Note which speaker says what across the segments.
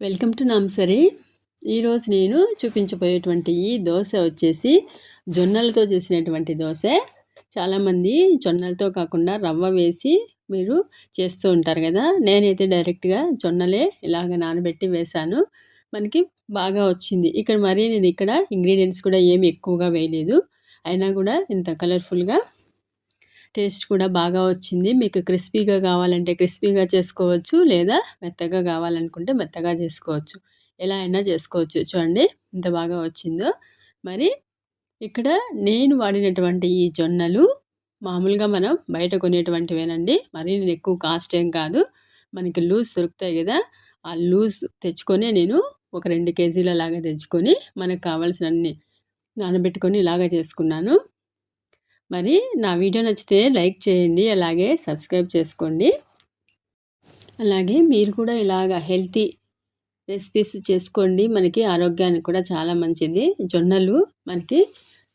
Speaker 1: Welcome to నాంసరి ఈరోజు నేను చూపించబోయేటువంటి ఈ దోశ వచ్చేసి జొన్నలతో చేసినటువంటి దోశ. చాలామంది జొన్నలతో కాకుండా రవ్వ వేసి మీరు చేస్తూ ఉంటారు కదా. నేనైతే డైరెక్ట్గా జొన్నలే ఇలాగ నానబెట్టి వేశాను. మనకి బాగా వచ్చింది. ఇక్కడ మరీ నేను ఇక్కడ ఇంగ్రీడియంట్స్ కూడా ఏమి ఎక్కువగా వేయలేదు. అయినా కూడా ఇంత కలర్ఫుల్గా టేస్ట్ కూడా బాగా వచ్చింది. మీకు క్రిస్పీగా కావాలంటే క్రిస్పీగా చేసుకోవచ్చు లేదా మెత్తగా కావాలనుకుంటే మెత్తగా చేసుకోవచ్చు. ఎలా అయినా చేసుకోవచ్చు. చూడండి ఇంత బాగా వచ్చిందో. మరి ఇక్కడ నేను వాడినటువంటి ఈ జొన్నలు మామూలుగా మనం బయట కొనేటువంటివేనండి. మరి నేను ఎక్కువ కాస్ట్ ఏం కాదు. మనకి లూజ్ దొరుకుతాయి కదా. ఆ లూజ్ తెచ్చుకొని నేను ఒక రెండు కేజీల లాగా తెచ్చుకొని మనకు కావాల్సిన అన్ని నానబెట్టుకొని ఇలాగ చేసుకున్నాను. మరి నా వీడియో నచ్చితే లైక్ చేయండి అలాగే సబ్స్క్రైబ్ చేసుకోండి. అలాగే మీరు కూడా ఇలాగ హెల్తీ రెసిపీస్ చేసుకోండి. మనకి ఆరోగ్యానికి కూడా చాలా మంచిది. జొన్నలు మనకి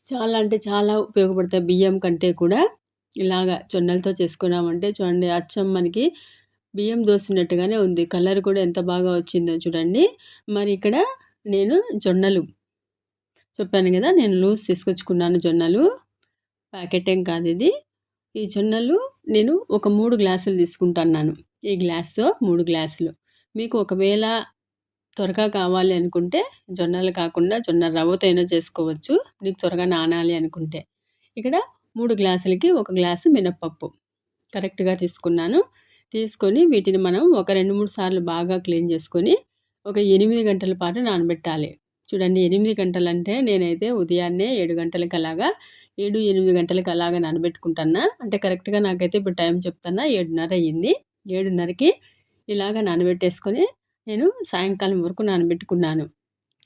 Speaker 1: చాలా అంటే చాలా ఉపయోగపడతాయి. బియ్యం కంటే కూడా ఇలాగ జొన్నలతో చేసుకున్నామంటే చూడండి అచ్చం మనకి బియ్యం దోసినట్టుగానే ఉంది. కలర్ కూడా ఎంత బాగా వచ్చిందో చూడండి. మరి ఇక్కడ నేను జొన్నలు చెప్పాను కదా నేను లూజ్ తీసుకొచ్చుకున్నాను జొన్నలు. ప్యాకెట్ ఏం కాదు ఇది. ఈ జొన్నలు నేను ఒక మూడు గ్లాసులు తీసుకుంటున్నాను. ఈ గ్లాస్తో మూడు గ్లాసులు. మీకు ఒకవేళ త్వరగా కావాలి అనుకుంటే జొన్నలు కాకుండా జొన్న రవ్వతో అయినా చేసుకోవచ్చు. నీకు త్వరగా నానాలి అనుకుంటే. ఇక్కడ మూడు గ్లాసులకి ఒక గ్లాసు మినప్పప్పు. కరెక్ట్గా తీసుకున్నాను. తీసుకొని వీటిని మనం ఒక రెండు మూడు సార్లు బాగా క్లీన్ చేసుకొని ఒక ఎనిమిది గంటల పాటు నానబెట్టాలి. చూడండి ఎనిమిది గంటలంటే నేనైతే ఉదయాన్నే ఏడు గంటలకి అలాగా ఏడు ఎనిమిది గంటలకి అలాగా నానబెట్టుకుంటాను అంటే కరెక్ట్గా నాకైతే ఇప్పుడు టైం చెప్తున్నా ఏడున్నర అయ్యింది ఏడున్నరకి ఇలాగ నానబెట్టేసుకొని నేను సాయంకాలం వరకు నానబెట్టుకున్నాను.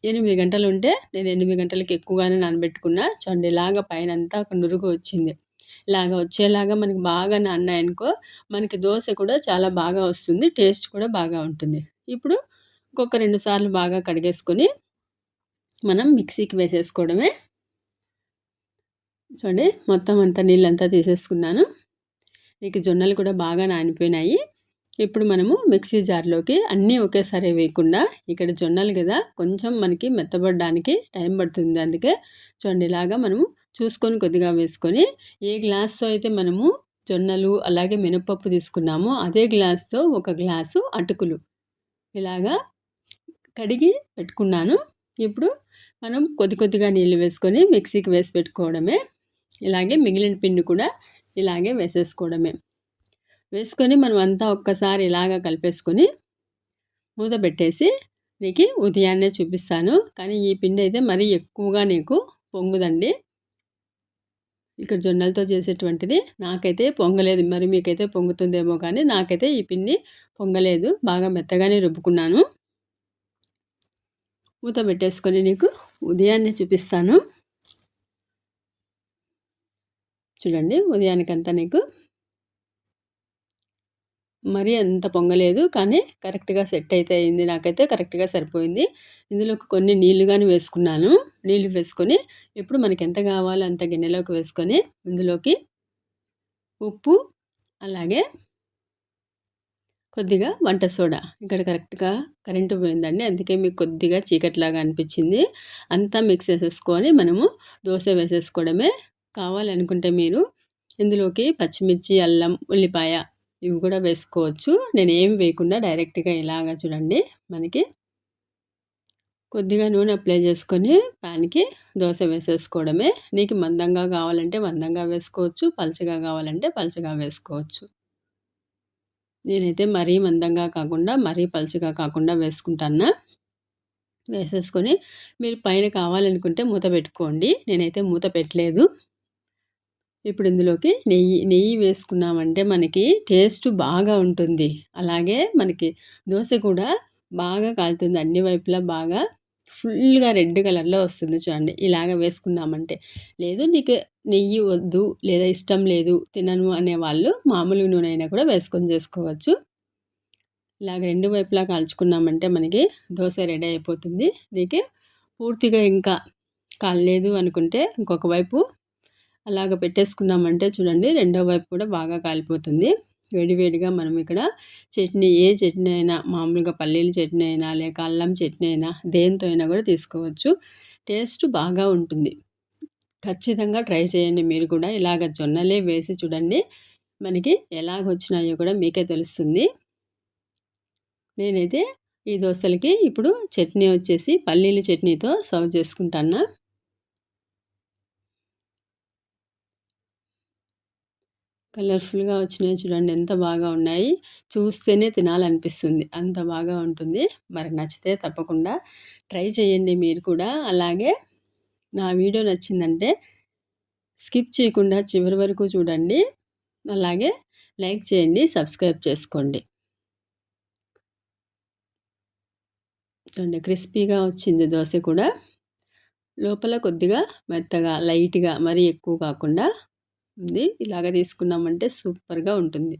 Speaker 1: ఎనిమిది గంటలు ఉంటే నేను ఎనిమిది గంటలకి ఎక్కువగానే నానబెట్టుకున్నా. చూడండి ఇలాగ పైన అంతా ఒక నురుగు వచ్చింది. ఇలాగ వచ్చేలాగా మనకి బాగా నాన్నాయనుకో మనకి దోశ కూడా చాలా బాగా వస్తుంది టేస్ట్ కూడా బాగా ఉంటుంది. ఇప్పుడు ఇంకొక రెండు సార్లు బాగా కడిగేసుకొని మనం మిక్సీకి వేసేసుకోవడమే. చూడండి మొత్తం అంతా నీళ్ళంతా తీసేసుకున్నాను. నీకు జొన్నలు కూడా బాగా నానిపోయినాయి. ఇప్పుడు మనము మిక్సీ జార్లోకి అన్నీ ఒకేసారి వేయకుండా ఇక్కడ జొన్నలు కదా కొంచెం మనకి మెత్తబడడానికి టైం పడుతుంది అందుకే. చూడండి ఇలాగా మనము చూసుకొని కొద్దిగా వేసుకొని ఏ గ్లాస్తో అయితే మనము జొన్నలు అలాగే మినపప్పు తీసుకున్నామో అదే గ్లాస్తో ఒక గ్లాసు అటుకులు. ఇలాగా కడిగి పెట్టుకున్నాను. ఇప్పుడు మనం కొద్ది కొద్దిగా నీళ్ళు వేసుకొని మిక్సీకి వేసి పెట్టుకోవడమే. ఇలాగే మిగిలిన పిండి కూడా ఇలాగే వేసేసుకోవడమే. వేసుకొని మనం అంతా ఒక్కసారి ఇలాగా కలిపేసుకొని మూత పెట్టేసి నీకు ఉదయాన్నే చూపిస్తాను. కానీ ఈ పిండి అయితే మరీ ఎక్కువగా నీకు పొంగుదండి. ఇక్కడ జొన్నలతో చేసేటువంటిది నాకైతే పొంగలేదు. మరి మీకైతే పొంగుతుందేమో కానీ నాకైతే ఈ పిండి పొంగలేదు. బాగా మెత్తగానే రుబ్బుకున్నాను. మూత పెట్టేసుకొని నీకు ఉదయాన్నే చూపిస్తాను. చూడండి ఉదయానికంతా నీకు మరీ అంత పొంగలేదు కానీ కరెక్ట్గా సెట్ అయితే అయింది. నాకైతే కరెక్ట్గా సరిపోయింది. ఇందులోకి కొన్ని నీళ్ళు కానీ వేసుకున్నాను. నీళ్ళు వేసుకొని ఇప్పుడు మనకి ఎంత కావాలో అంత గిన్నెలోకి వేసుకొని ఇందులోకి ఉప్పు అలాగే కొద్దిగా వంట సోడా. ఇక్కడ కరెక్ట్గా కరెంటు పోయిందండి. అందుకే మీకు కొద్దిగా చీకట్లాగా అనిపించింది. అంతా మిక్స్ చేసేసుకొని మనము దోశ వేసేసుకోవడమే కావాలనుకుంటే మీరు ఇందులోకి పచ్చిమిర్చి అల్లం ఉల్లిపాయ ఇవి కూడా వేసుకోవచ్చు. నేను ఏం వేయకుండా డైరెక్ట్గా ఇలాగా చూడండి. మనకి కొద్దిగా నూనె అప్లై చేసుకొని ప్యాన్కి దోశ వేసేసుకోవడమే. నీకు మందంగా కావాలంటే మందంగా వేసుకోవచ్చు. పలచగా కావాలంటే పలచగా వేసుకోవచ్చు. నేనైతే మరీ మందంగా కాకుండా మరీ పలుచగా కాకుండా వేసుకుంటాను వేసేసుకొని మీరు పైన కావాలనుకుంటే మూత పెట్టుకోండి. నేనైతే మూత పెట్టలేదు. ఇప్పుడు ఇందులోకి నెయ్యి నెయ్యి వేసుకున్నామంటే మనకి టేస్ట్ బాగా ఉంటుంది. అలాగే మనకి దోశ కూడా బాగా కాలుతుంది. అన్ని వైపులా బాగా ఫుల్గా రెడ్ కలర్లో వస్తుంది చూడండి. ఇలాగ వేసుకున్నామంటే లేదు నీకు నెయ్యి వద్దు లేదా ఇష్టం లేదు తినను అనేవాళ్ళు మామూలు నూనె అయినా కూడా వేసుకొని చేసుకోవచ్చు. ఇలాగ రెండు వైపులా కాల్చుకున్నామంటే మనకి దోశ రెడీ అయిపోతుంది. నీకు పూర్తిగా ఇంకా కాలేదు అనుకుంటే ఇంకొక వైపు అలాగ పెట్టేసుకున్నామంటే చూడండి రెండో వైపు కూడా బాగా కాలిపోతుంది. వేడివేడిగా మనం ఇక్కడ చట్నీ ఏ చట్నీ అయినా మామూలుగా పల్లీల చట్నీ అయినా లేక అల్లం చట్నీ అయినా దేంతో అయినా కూడా తీసుకోవచ్చు. టేస్ట్ బాగా ఉంటుంది. ఖచ్చితంగా ట్రై చేయండి మీరు కూడా. ఇలాగ జొన్నలే వేసి చూడండి మనకి ఎలాగ వచ్చినాయో కూడా మీకే తెలుస్తుంది. నేనైతే ఈ దోశలకి ఇప్పుడు చట్నీ వచ్చేసి పల్లీల చట్నీతో సర్వ్ చేసుకుంటాను కలర్ఫుల్గా వచ్చినాయి చూడండి ఎంత బాగా ఉన్నాయి. చూస్తేనే తినాలనిపిస్తుంది అంత బాగా ఉంటుంది. మరి నచ్చితే తప్పకుండా ట్రై చేయండి మీరు కూడా. అలాగే నా వీడియో నచ్చిందంటే స్కిప్ చేయకుండా చివరి వరకు చూడండి. అలాగే లైక్ చేయండి సబ్స్క్రైబ్ చేసుకోండి. చూడండి క్రిస్పీగా వచ్చింది దోశ కూడా. లోపల కొద్దిగా మెత్తగా లైట్గా మరీ ఎక్కువ కాకుండా ఉంది. ఇలాగ తీసుకున్నామంటే సూపర్గా ఉంటుంది.